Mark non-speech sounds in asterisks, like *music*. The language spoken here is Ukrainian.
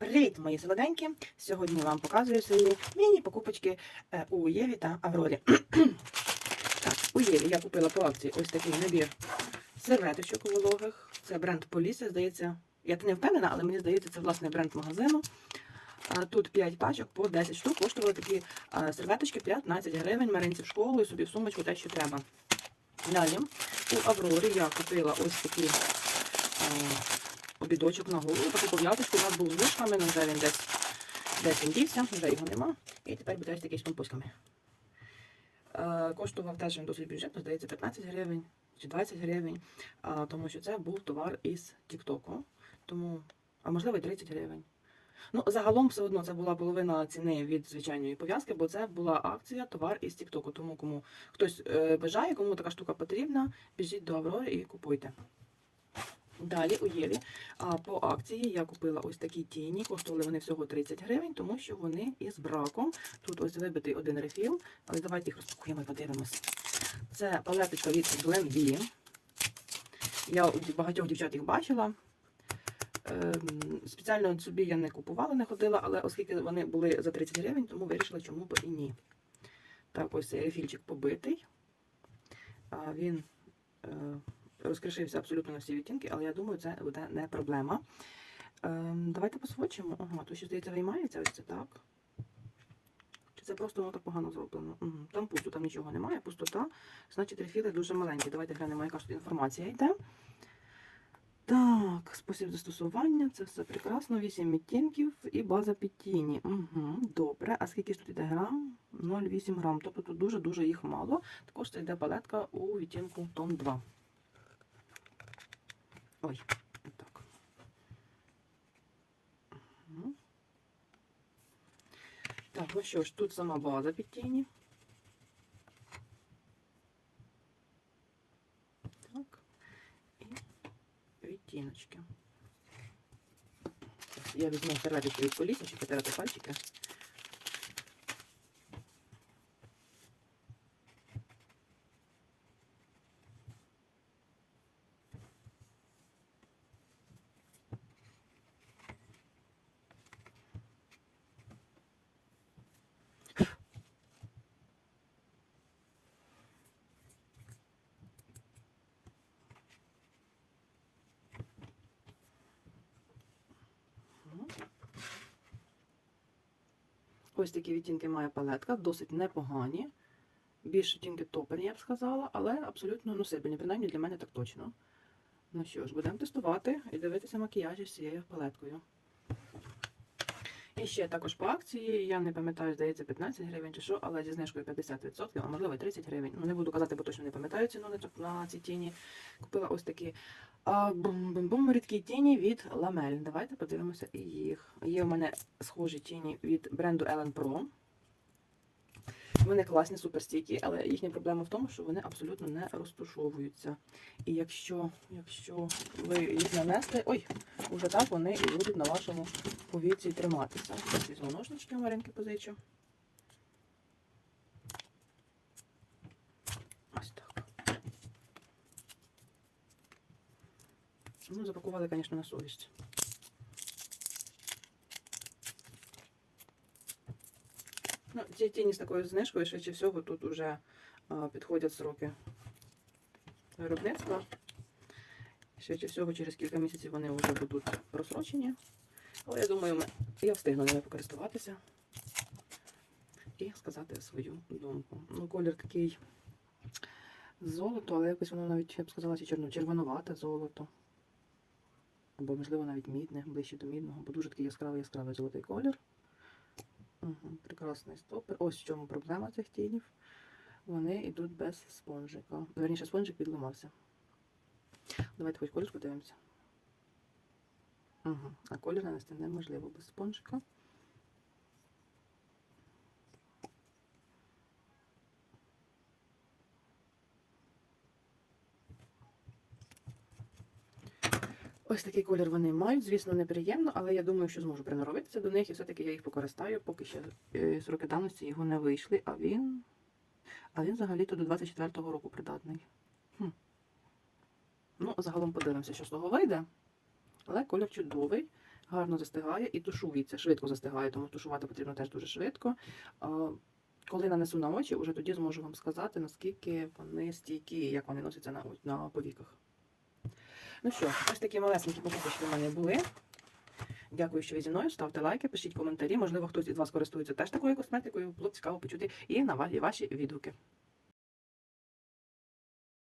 Привіт, мої солоденькі! Сьогодні вам показую свої міні-покупочки е, у Єві та Аврорі. *clears throat* так, у Єві я купила по акції ось такий набір серветочок вологих. Це бренд Полісся, здається. Я не впевнена, але мені здається, це власне бренд магазину. Тут 5 пачок по 10 штук. Коштували такі серветочки 15 гривень, маринці в школу і собі в сумочку те, що треба. Далі у Аврорі я купила ось такі обідочок на голову, таку пов'язочку. У нас був з вишками, але вже він десь, десь він дівся, вже його нема. І тепер буде ось такий з помпуськами. Е, коштував теж він досить бюджетно, здається, 15 гривень чи 20 гривень, а, тому що це був товар із Тіктоку. Тому, а можливо, і 30 гривень. Ну, загалом все одно це була половина ціни від звичайної пов'язки, бо це була акція товар із Тіктоку. Тому кому хтось е, бажає, кому така штука потрібна, біжіть до Аврори і купуйте. Далі у Єві по акції я купила ось такі тіні. Коштували вони всього 30 гривень, тому що вони із браком. Тут ось вибитий один рефіл, але давайте їх розпакуємо і подивимось. Це палеточка від Glenvie. Я у багатьох дівчат їх бачила. Ем, Спеціально собі я не купувала, не ходила, але оскільки вони були за 30 гривень, тому вирішила, чому б і ні. Так, ось цей рефільчик побитий. Він е, розкришився абсолютно на всі відтінки, але я думаю, це буде не проблема. Ем, давайте посвочимо. Ага, тут ще здається виймається ось це так. Чи це просто воно так погано зроблено? Там пусто, там нічого немає, пустота. Значить, рефіли дуже маленькі. Давайте глянемо, яка ж тут інформація йде. Так, спосіб застосування, це все прекрасно. 8 відтінків і база під тіні. Угу, добре. А скільки ж тут йде грам? 0,8 грам. Тобто тут дуже-дуже їх мало. Також це йде палетка у відтінку Тон 2. Ой, так. Угу. Так, ну що ж, тут сама база під тіні. Так. І відтіночки. Я візьму серветочку від полісся, щоб потеряти пальчики. Ось такі відтінки має палетка, досить непогані. Більш відтінки топерні, я б сказала, але абсолютно носибельні, принаймні для мене так точно. Ну що ж, будемо тестувати і дивитися макіяжі з цією палеткою. І ще також по акції, я не пам'ятаю, здається, 15 гривень чи що, але зі знижкою 50%, а можливо 30 гривень. Ну, не буду казати, бо точно не пам'ятаю ціну на, ці тіні. Купила ось такі а, бум-бум-бум рідкі тіні від Ламель. Давайте подивимося їх. Є в мене схожі тіні від бренду Ellen Pro. Вони класні, суперстійкі, але їхня проблема в тому, що вони абсолютно не розтушовуються. І якщо, якщо ви їх нанесете, ой, уже так вони і будуть на вашому повіці триматися. Візьму ножнички, Маринки позичу. Ось так. Ну, запакували, звісно, на совість. Ну, ці тіні з такою знижкою, швидше всього, тут вже підходять сроки виробництва. Швидше всього, через кілька місяців вони вже будуть просрочені. Але я думаю, я встигну ними покористуватися і сказати свою думку. Ну, колір такий золото, але якось воно навіть, я б сказала, червонувате золото. Або, можливо, навіть мідне, ближче до мідного, бо дуже такий яскравий яскравий золотий колір. Угу, прекрасний стопер. Ось в чому проблема цих тінів. Вони йдуть без спонжика. Верніше, спонжик відламався. Давайте хоч колір подивимося. Угу. А колір нанести неможливо без спонжика. Ось такий колір вони мають, звісно, неприємно, але я думаю, що зможу приноровитися до них і все-таки я їх покористаю, поки ще е, сроки давності його не вийшли, а він. А він взагалі-то до 24-го року придатний. Хм. Ну, загалом подивимося, що з того вийде. Але колір чудовий, гарно застигає і тушується, швидко застигає, тому тушувати потрібно теж дуже швидко. Коли нанесу на очі, вже тоді зможу вам сказати, наскільки вони стійкі, як вони носяться на повіках. Ну що, ось такі малесенькі покупочки в мене були. Дякую, що ви зі мною. Ставте лайки, пишіть коментарі. Можливо, хтось із вас користується теж такою косметикою. Було б цікаво почути і на ваші відгуки.